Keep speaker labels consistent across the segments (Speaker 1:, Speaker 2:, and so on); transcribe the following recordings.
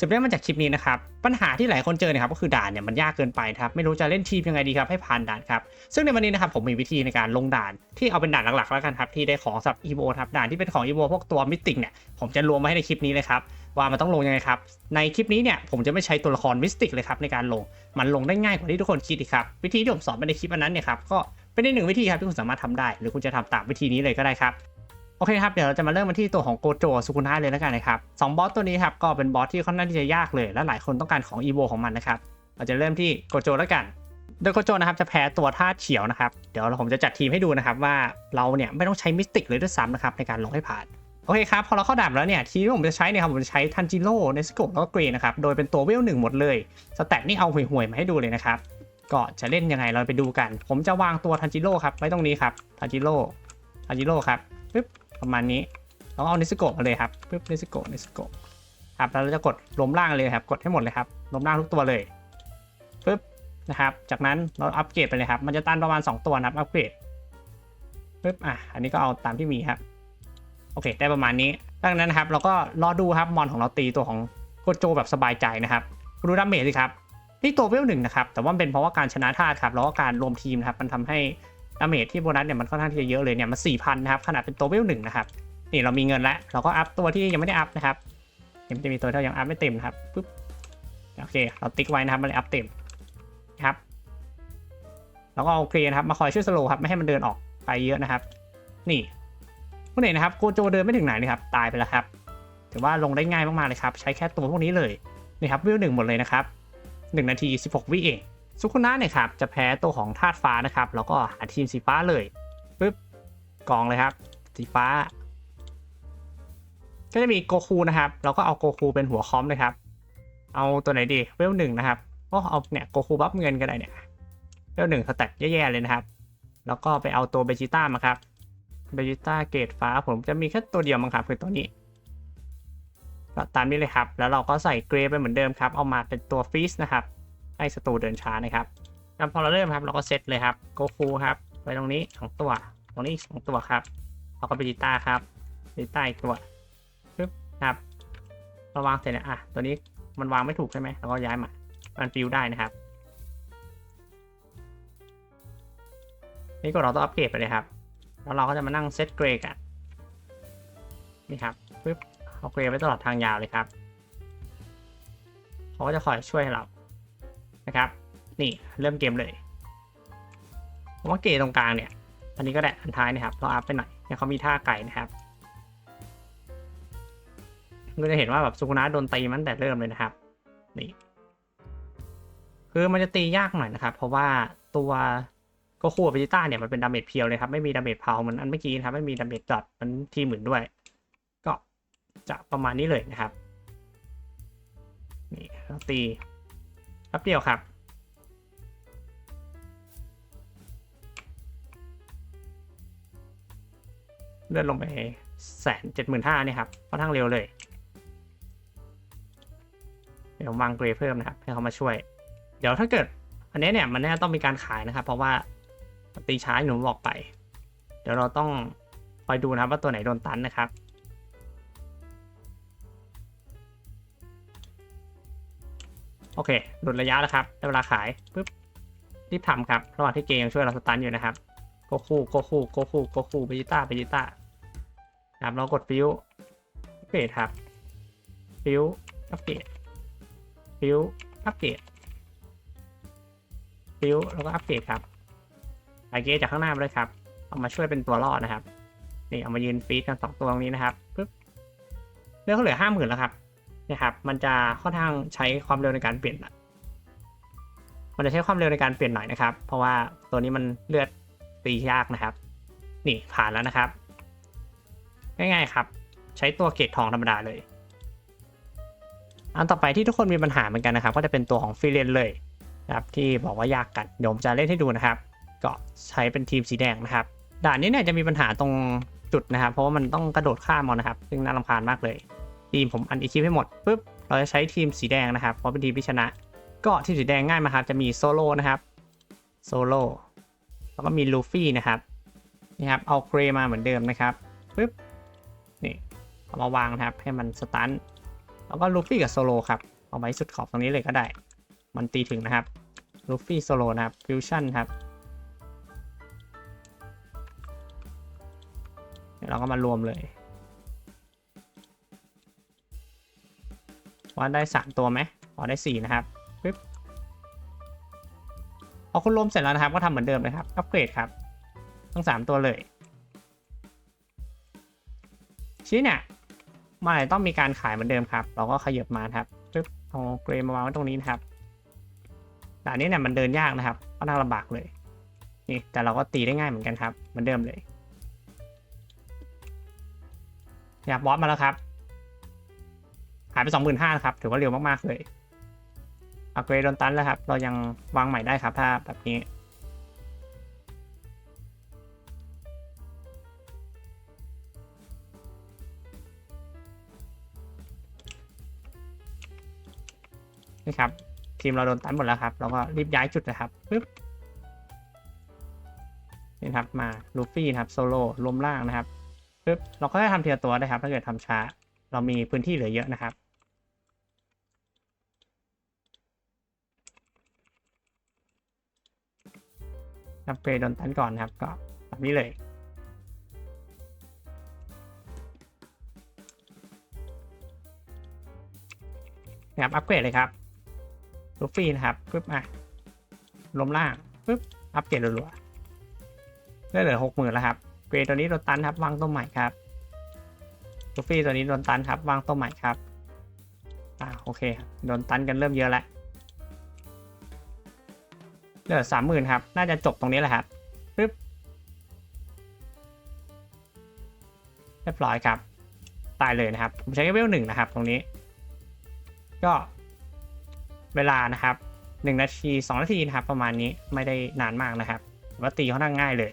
Speaker 1: สืบเนื่องมาจากคลิปนี้นะครับ ปัญหาที่หลายคนเจอเนี่ยครับก็คือด่านเนี่ยมันยากเกินไปครับไม่รู้จะเล่นทีมยังไงดีครับให้ผ่านด่านครับซึ่งในวันนี้นะครับผมมีวิธีในการลงด่านที่เอาเป็นด่านหลักๆแล้วกันครับที่ได้ของสับอีโวครับด่านที่เป็นของอีโวพวกตัวมิติกเนี่ยผมจะรวมมาให้ในคลิปนี้เลยครับว่ามันต้องลงยังไงครับในคลิปนี้เนี่ยผมจะไม่ใช้ตัวละครมิสติกเลยครับในการลงมันลงได้ง่ายกว่าที่ทุกคนคิดอีกครับวิธีที่ผมสอนไปในคลิปอันนั้นเนี่ยครับก็เป็นอีกหนึ่งวิธีครับที่คุณสามารถทำได้ หรือคุณจะทำตามวิธีนี้เลยก็ได้ครับ โอเคครับ เดี๋ยวเราจะมาเริ่มกันที่ตัวของโกโจสุกุนะเลยแล้วกันนะครับสองบอสตัวนี้ครับก็เป็นบอสที่ค่อนข้างที่จะยากเลย และหลายคนต้องการของอีโวของมันนะครับเราจะเริ่มที่โกโจแล้วกัน โดยโกโจนะครับจะแพ้ตัวธาตุเขียวนะครับเดี๋ยวผมจะจัดทีมให้ดูนะครับว่าเราเนี่ยไม่ต้องใช้มิสติกเลยด้วยซ้ำนะครับในการลงให้ผ่านโอเคครับพอเราเข้าดานแล้วเนี่ยทีมที่ผมจะใช้เนี่ยครับผมจะใช้ทันจิโร่เนสโกแล้วก็เกรย์นะครับโดยเป็นตัวเวลหนึ่งหมดเลยสแตทนี่เอาห่วยๆมาให้ดูเลยนะครับก็จะเล่นยังไงเราไปดูกัน ผมจะวางตัวทันจิโร่ครับไว้ตรงนี้ครับทันจิโร่ทันจิโร่ครับปึ๊บ ประมาณนี้แล้วก็เอาเนสโกะมาเลยครับปึ๊บเนสโกเนสโกะครับแล้วเราจะกดล้มล่างเลยครับ กดให้หมดเลยครับล้มล่างทุกตัวเลยปึ๊บนะครับ จากนั้นเราอัปเกรดไปเลยครับ มันจะตันประมาณ 2 ตัวนะครับอัปเกรดปึ๊บอะอันนี้ก็เอาตามที่มีครับ โอเค ได้ประมาณนี้ดังนั้นนะครับ เราก็รอดูครับมอนของเราตีตัวของโกโจแบบสบายใจนะครับดูดาเมจสิครับนี่ตัวเวลหนึ่งนะครับ แต่ว่าเป็นเพราะว่าการชนะธาตุครับ แล้วก็การรวมทีมนะครับ มันทำให้ ดาเมจที่โบนัสเนี่ยมันค่อนข้างที่จะเยอะเลยเนี่ยมันสี่พันนะครับขนาดเป็นตัวเวลหนึ่งนะครับนี่เรามีเงินแล้วเราก็อัพตัวที่ยังไม่ได้อัพนะครับยังจะมีตัวที่ยังอัพไม่เต็มนะครับปุ๊บโอเคเราติ๊กไว้นะครับมันเลยอัพเต็มนะครับแล้วก็เอาเครนครับมาคอยช่วยสโลว์ครับไม่ให้มันเดินออกไปเยอะนะครับ นี่คุณเห็นนะครับโกโจเดินไม่ถึงไหนเลยครับตายไปแล้วครับถือว่าลงได้ง่ายมากๆเลยครับ ใช้แค่ตัวพวกนี้เลยนี่ครับวิวหนึ่งหมดเลยนะครับ1นาที 16 วิเอง ซุคุนะเนี่ยครับจะแพ้ตัวของธาตุฟ้านะครับ แล้วก็หาทีมสีฟ้าเลยปึ๊บกองเลยครับ สีฟ้า ก็จะมีโกคูนะครับ แล้วก็เอาโกคูเป็นหัวคอมเลยครับ เอาตัวไหนดีเวลหนึ่งนะครับก็เอาเนี่ยโกคูบัฟเงินก็ได้เนี่ยเวลหนึ่งสแตทแย่ๆเลยนะครับ แล้วก็ไปเอาตัวเบจิต้ามาครับเบจิต้าเกรดฟ้าผมจะมีแค่ตัวเดียวมั้งครับคือตัวนี้ตามนี้เลยครับ แล้วเราก็ใส่เกรย์ไปเหมือนเดิมครับ เอามาเป็นตัวฟีสนะครับ ให้ศัตรูเดินช้านะครับแล้วพอเราเริ่มครับเราก็เซตเลยครับโกฟูครับไว้ตรงนี้สองตัว ตรงนี้อีกสองตัวครับแล้วก็เบจิต้าครับเบจิต้าอีกตัวปึ๊บครับเราวางเสร็จแล้วอะตัวนี้มันวางไม่ถูกใช่ไหมเราก็ย้ายมา มันฟิวได้นะครับนี่ก็เราต้องอัปเกรดไปเลยครับ แล้วเราก็จะมานั่งเซตเกรย์กันนี่ครับปึ๊บเอาเกรย์ไว้ตลอดทางยาวเลยครับเขาก็จะคอยช่วยเรา นะครับ นี่เริ่มเกมเลยผมว่าเกย์ตรงกลางเนี่ย อันนี้ก็ได้อันท้ายนะครับ เราอัพไปหน่อยเนี่ยเขามีท่าไก่นะครับก็จะเห็นว่าแบบสุกุนะโดนตีมันแต่เริ่มเลยนะครับ นี่ คือมันจะตียากหน่อยนะครับ เพราะว่าตัวโกคูกับเบจิต้าเนี่ยมันเป็นดาเมจเพียวเลยครับไม่มีดาเมจเพาเหมือนอันเมื่อกี้นะครับไม่มีดาเมจดอทมันทีหมื่นด้วย ก็จะประมาณนี้เลยนะครับ นี่เราตี แป๊บเดียวครับ เลื่อนลงไปแสนเจ็ดหมื่นห้านี่ครับค่อนข้างเร็วเลย เดี๋ยววางเกรย์เพิ่มนะครับ ให้เขามาช่วย เดี๋ยวถ้าเกิด อันนี้เนี่ยมันน่าต้องมีการขายนะครับ เพราะว่าตีช้าหนูบอกไป เดี๋ยวเราต้องคอยดูนะครับว่าตัวไหนโดนตันนะครับ อเคหลุดระยะแล้วครับได้เวลาขายปุ๊บรีบทำครับระหว่างที่เกมยังช่วยเราสตันอยู่นะครับโกคูโกคูโกคูโกคูเบจิต้าเบจิต้าครับเรากดฟิวอัปเกรดครับฟิวอัปเกรดฟิวอัปเกรดฟิวแล้วก็อัปเกรดครับไอเกรดจากข้างหน้ามาเลยครับเอามาช่วยเป็นตัวรอดนะครับนี่เอามายืนฟีดกันสองตัวตรงนี้นะครับปุ๊บเรื่องเขาเหลือห้าหมื่นแล้วครับ นี่ยครับ มันจะค่อนข้างใช้ความเร็วในการเปลี่ยน มันจะใช้ความเร็วในการเปลี่ยนหน่อยนะครับ เพราะว่าตัวนี้มันเลือดตียากนะครับ นี่ผ่านแล้วนะครับ ง่ายๆครับ ใช้ตัวเกตทองธรรมดาเลย อันต่อไปที่ทุกคนมีปัญหาเหมือนกันนะครับ ก็จะเป็นตัวของฟรีเลนเลยนะครับ ที่บอกว่ายากกันเดี๋ยวผมจะเล่นให้ดูนะครับ ก็ใช้เป็นทีมสีแดงนะครับ ด่านนี้เนี่ยจะมีปัญหาตรงจุดนะครับ เพราะว่ามันต้องกระโดดข้ามมอนนะครับ ซึ่งน่ารำคาญมากเลย ทีมผมอันอีคิปให้หมดปุ๊บเราจะใช้ทีมสีแดงนะครับเพราะเป็นทีมที่ชนะ ก็ทีมสีแดงง่ายมากครับจะมีโซโล่นะครับโซโล่แล้วก็มีลูฟี่นะครับนี่ครับเอาเกรมาเหมือนเดิมนะครับปุ๊บนี่เอามาวางนะครับให้มันสตันแล้วก็ลูฟี่กับโซโลครับเอาไว้สุดขอบตรงนี้เลยก็ได้ มันตีถึงนะครับลูฟี่โซโลนะครับฟิวชั่นครับเดี๋ยวเราก็มารวมเลย ว่าได้สามตัวไหมอ๋อได้สี่นะครับปึ๊บพอคุณรวมเสร็จแล้วนะครับ ก็ทำเหมือนเดิมเลยครับ อัปเกรดครับ ทั้งสามตัวเลยชี้เนี่ยมันอาจจะต้องมีการขายเหมือนเดิมครับ เราก็ขยับมาครับปึ๊บเอาเกรย์มาวางไว้ตรงนี้นะครับด่านนี้เนี่ยมันเดินยากนะครับค่อนข้าลำบากเลย นี่ แต่เราก็ตีได้ง่ายเหมือนกันครับ เหมือนเดิมเลย อยากบอสมาแล้วครับ หายไปสองหมื่นห้าครับ ถือว่าเร็วมากๆเลยอัปเกรดโดนตันแล้วครับ เรายังวางใหม่ได้ครับ ถ้าแบบนี้ นี่ครับ ทีมเราโดนตันหมดแล้วครับ เราก็รีบย้ายจุดนะครับปึ๊บนี่ครับมาลูฟี่นะครับโซโล่ลมล่างนะครับปึ๊บเราก็ได้ทำเทีละตัวได้ครับ ถ้าเกิดทำช้า เรามีพื้นที่เหลือเยอะนะครับ อัปเกรดโดนตันก่อนนะครับ ก็แบบนี้เลย นะครับ อัปเกรดเลยครับลูฟี่นะครับปึ๊บอะลมล่างปึ๊บ อัปเกรดรัวๆได้เหลือหกหมื่นแล้วครับ เกรดตัวนี้โดนตันครับวางตัวใหม่ครับ ลูฟี่ตัวนี้โดนตันครับวางตัวใหม่ครับ อ่าโอเคครับโดนตันกันเริ่มเยอะแล้วเหลือสามหมื่นครับ น่าจะจบตรงนี้แหละครับปึ๊บเรียบร้อยครับ ตายเลยนะครับ ผมใช้แค่เวลหนึ่งนะครับ ตรงนี้ ก็เวลานะครับหนึ่งนาทีสองนาทีนะครับ ประมาณนี้ไม่ได้นานมากนะครับว่าตีค่อนข้างง่ายเลย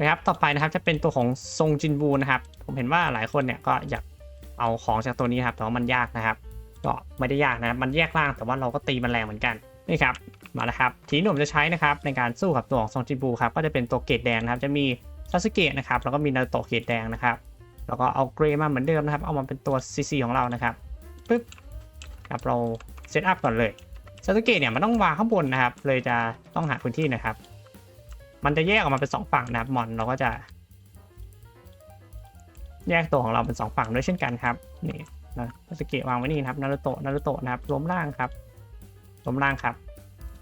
Speaker 1: นะครับต่อไปนะครับจะเป็นตัวของทรงจินบูนะครับ ผมเห็นว่าหลายคนเนี่ยก็อยากเอาของจากตัวนี้ครับแต่ว่ามันยากนะครับ ก็ไม่ได้ยากนะครับมันแยกล่างแต่ว่าเราก็ตีมันแรงเหมือนกันนี่ครับมาแล้วครับทีนี้ผมจะใช้นะครับในการสู้กับตัวของทรงจินบูครับก็จะเป็นตัวเกตแดงนะครับจะมีซาสึเกะนะครับแล้วก็มีนาโตะเกตแดงนะครับแล้วก็เอาเกรมาเหมือนเดิมนะครับ เอามาเป็นตัว CC ของเรานะครับปึ๊บครับเราเซตอัพก่อนเลยซาสึเกะเนี่ยมันต้องวางข้างบนนะครับ เลยจะต้องหาพื้นที่นะครับ มันจะแยกออกมาเป็นสองฝั่งนะครับมอนเราก็จะ แยกตัวของเราเป็นสองฝั่งด้วยเช่นกันครับนี่นะสึเกะวางไว้นี่นะครับนารูโตะนารูโตะนะครับล้มล่างครับล้มล่างครับ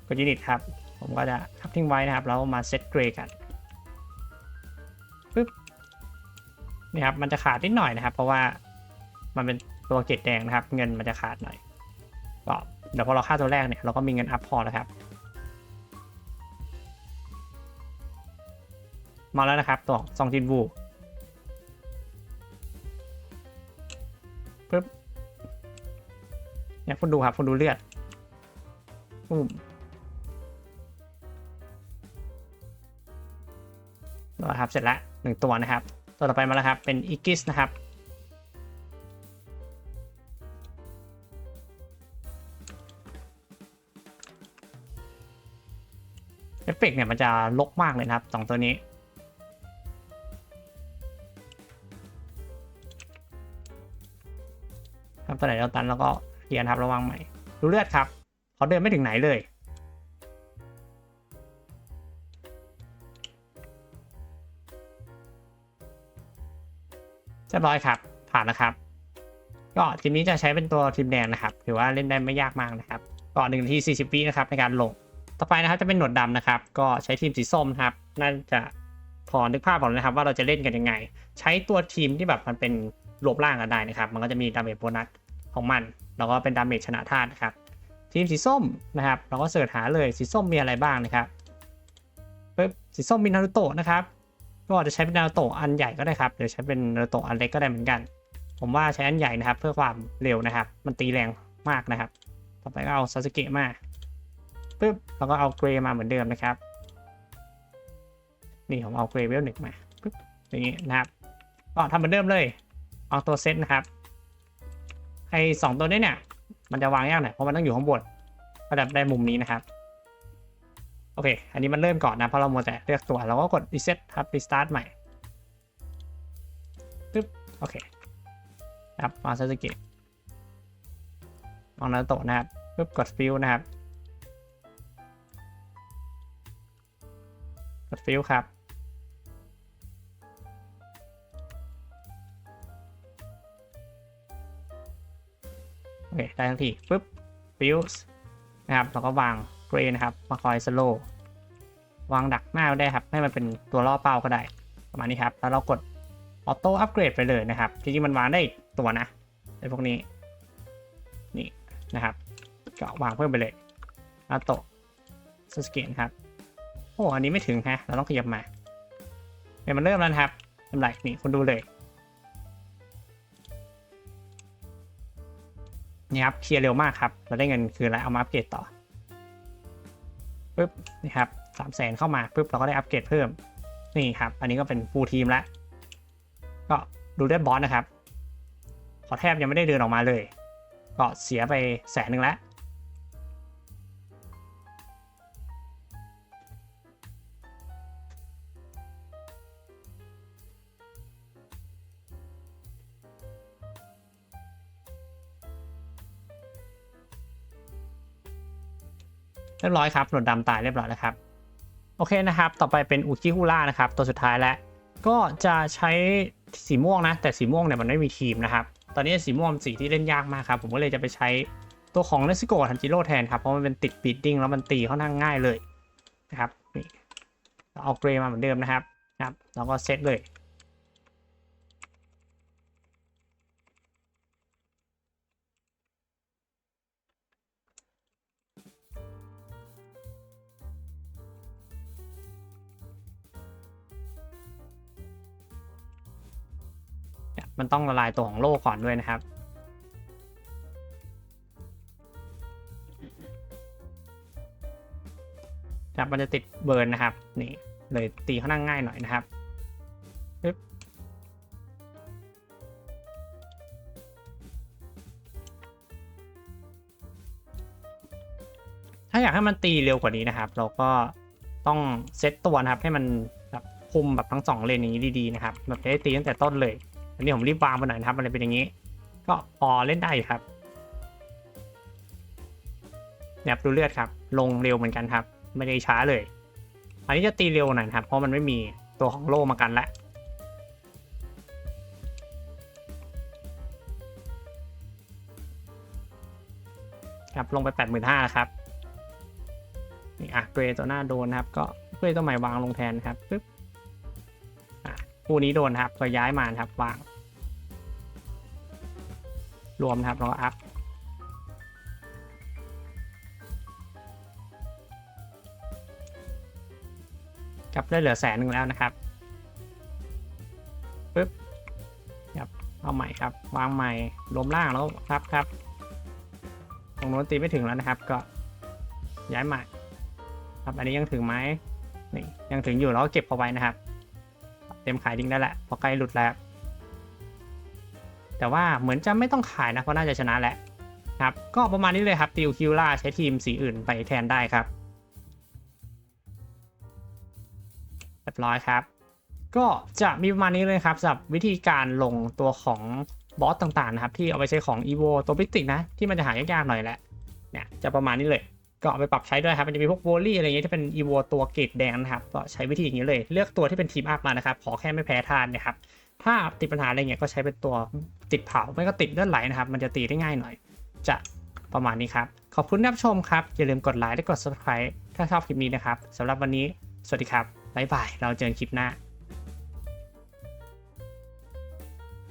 Speaker 1: กดยูนิตครับผมก็จะทับทิ้งไว้นะครับแล้วมาเซตเกรย์กันปึ๊บนี่ครับมันจะขาดนิดหน่อยนะครับ เพราะว่ามันเป็นตัวเกตแดงนะครับ เงินมันจะขาดหน่อยก็เดี๋ยวพอเราฆ่าตัวแรกเนี่ยเราก็มีเงินอัพพอแล้วครับ มาแล้วนะครับตัวซองจินบูปึ๊บเนี่ยคุณดูครับคุณดูเลือดปุ้มนะครับเสร็จล้วหนึ่งตัวนะครับ ตัวต่อไปมาแล้วครับ เป็นอีกิสนะครับเอฟเฟกต์เนี่ยมันจะลกมากเลยนะครับสองตัวนี้ ครับตัวไหนเราตันแล้วก็เคลียร์นครับระวังใหม่ดูเลือดครับเขาเดินไม่ถึงไหนเลย เรียบร้อยครับ ผ่านนะครับ ก็ทีมนี้จะใช้เป็นตัวทีมแดงนะครับ ถือว่าเล่นได้ไม่ยากมากนะครับก็หนึ่งทีสี่สิบวินะครับในการลง ต่อไปนะครับจะเป็นหนวดดำนะครับ ก็ใช้ทีมสีส้มครับ น่าจะพอนึกภาพออกนะครับว่าเราจะเล่นกันยังไง ใช้ตัวทีมที่แบบมันเป็นรวบร่างกันได้นะครับ มันก็จะมีดาเมจโบนัส ของมัน แล้วก็เป็นดาเมจชนะธาตุนะครับ ทีมสีส้มนะครับ เราก็เสิร์ชหาเลยสีส้มมีอะไรบ้างนะครับปึ๊บสีส้มมีนารูโตะนะครับก็จะใช้เป็นนารูโตะอันใหญ่ก็ได้ครับหรือใช้เป็นนารูโตะอันเล็กก็ได้เหมือนกัน ผมว่าใช้อันใหญ่นะครับ เพื่อความเร็วนะครับ มันตีแรงมากนะครับ ต่อไปก็เอาซาสึเกะมาปึ๊บแล้วก็เอาเกรย์มาเหมือนเดิมนะครับ นี่ผมเอาเกรย์เวลหนึ่งมาปึ๊บอย่างนี้นะครับก็ทำเหมือนเดิมเลย เอาตัวเซตนะครับ ไอ้สองตัวนี้เนี่ย มันจะวางยากหน่อยเพราะมันต้องอยู่ข้างบนก็จะได้มุมนี้นะครับ โอเค อันนี้มันเริ่มก่อนนะเพราะเราโมวแต่เลือกตัวเราก็กด reset ครับ restart ใหม่ปึ๊บโอเคครับมาซาสึเกะวางนาโตะนะครับปุ๊บกดฟิลนะครับกดฟิลครับ โอเคได้ทันทีปุ๊บฟิลส์นะครับแล้วก็วางเกรนะครับ มาคอยสโลวางดักหน้าไว้ได้ครับ ให้มันเป็นตัวล่อเป้าก็ได้ ประมาณนี้ครับ แล้วเรากดออโต้อัปเกรดไปเลยนะครับ จริงๆมันวางได้ตัวนะไอ้พวกนี้ นี่นะครับ ก็วางเพิ่มไปเลยอาโตสสเกนครับ โอ้ อันนี้ไม่ถึงฮะ เราต้องขยับมาเดี๋ยมันเริ่มแล้วครับทำไรนี่คุณดูเลย นี่ครับเคลียร์เร็วมากครับเราได้เงินคืนแล้วเอามาอัปเกรดต่อปึ๊บนี่ครับสามแสนเข้ามาปึ๊บเราก็ได้อัปเกรดเพิ่มนี่ครับ อันนี้ก็เป็นฟูลทีมแล้วก็ดูได้บอสนะครับ ขอแทบยังไม่ได้เดินออกมาเลย ก็เสียไปแสนหนึ่งแล้ว เรียบร้อยครับหนวดดำตายเรียบร้อยแล้วครับ โอเคนะครับ ต่อไปเป็นอุคิฮูล่านะครับ ตัวสุดท้ายแล้ว ก็จะใช้สีม่วงนะ แต่สีม่วงเนี่ยมันไม่มีทีมนะครับ ตอนนี้สีม่วงสีที่เล่นยากมากครับ ผมก็เลยจะไปใช้ตัวของเนสโกทันจิโร่แทนครับ เพราะมันเป็นติดบีดดิ้งแล้วมันตีค่อนข้างง่ายเลยนะครับ นี่เราเอาเกรย์มาเหมือนเดิมนะครับนะครับ แล้วก็เซตเลย มันต้องละลายตัวของโลก่อนด้วยนะครับ ครับมันจะติดเบิร์นนะครับ นี่เลยตีค่อนข้างง่ายหน่อยนะครับถ้าอยากให้มันตีเร็วกว่านี้นะครับ เราก็ต้องเซตตัวนะครับ ให้มันแบบคุมแบบทั้งสองเลนอย่างนี้ดีๆนะครับแบบจะได้ตีตั้งแต่ต้นเลย อันนี้ผมรีบวางไปหน่อยนะครับมันเลยเป็นอย่างนี้ ก็พอเล่นได้ครับเนี่ยดูเลือดครับ ลงเร็วเหมือนกันครับ ไม่ได้ช้าเลย อันนี้จะตีเร็วหน่อยครับ เพราะมันไม่มีตัวของโล่มากันละครับลงไปแปดหมื่นห้าครับนี่อะเกรตัวหน้าโดนครับ ก็เกรย์ตัวใหม่วางลงแทนครับปึ๊บ คู่นี้โดนครับก็ย้ายมานครับวาง รวมครับแล้วก็อัพกลับได้เหลือแสนหนึ่งแล้วนะครับปึ๊บครับเอาใหม่ครับ วางใหม่รวมล่างแล้วครับครับตรงโน้นตีไม่ถึงแล้วนะครับ ก็ย้ายใหม่ ครับอันนี้ยังถึงไหมนี่ยังถึงอยู่แล้วเก็บเอาไว้นะครับ ต็มขายดิงได้แหละพอใกล้หลุดแล้ว แต่ว่าเหมือนจะไม่ต้องขายนะเพราะน่าจะชนะแหละครับ ก็ประมาณนี้เลยครับติวคิวล่าใช้ทีมสีอื่นไปแทนได้ครับเรียบร้อยครับ ก็จะมีประมาณนี้เลยครับสำหรับวิธีการลงตัวของบอสต่างๆนะครับที่เอาไปใช้ของ EVO ตัวพิติกนะที่มันจะหายากๆหน่อยแหละเนี่ยจะประมาณนี้เลย ก็เอาไปปรับใช้ด้วยครับ มันจะมีพวกโวลี่อะไรเงี้ยที่เป็น EVO ตัวเกรดแดงนะครับ ก็ใช้วิธีอย่างนี้เลย เลือกตัวที่เป็นทีมอัพมานะครับ ขอแค่ไม่แพ้ทานนะครับ ถ้าติดปัญหาอะไรเงี้ยก็ใช้เป็นตัวติดเผา ไม่ก็ติดเลือดไหลนะครับ มันจะตีได้ง่ายหน่อย จะประมาณนี้ครับ ขอบคุณที่รับชมครับ อย่าลืมกดไลค์และกด subscribe ถ้าชอบคลิปนี้นะครับสำหรับวันนี้ สวัสดีครับ บ๊ายบาย เราเจอกันคลิปหน้า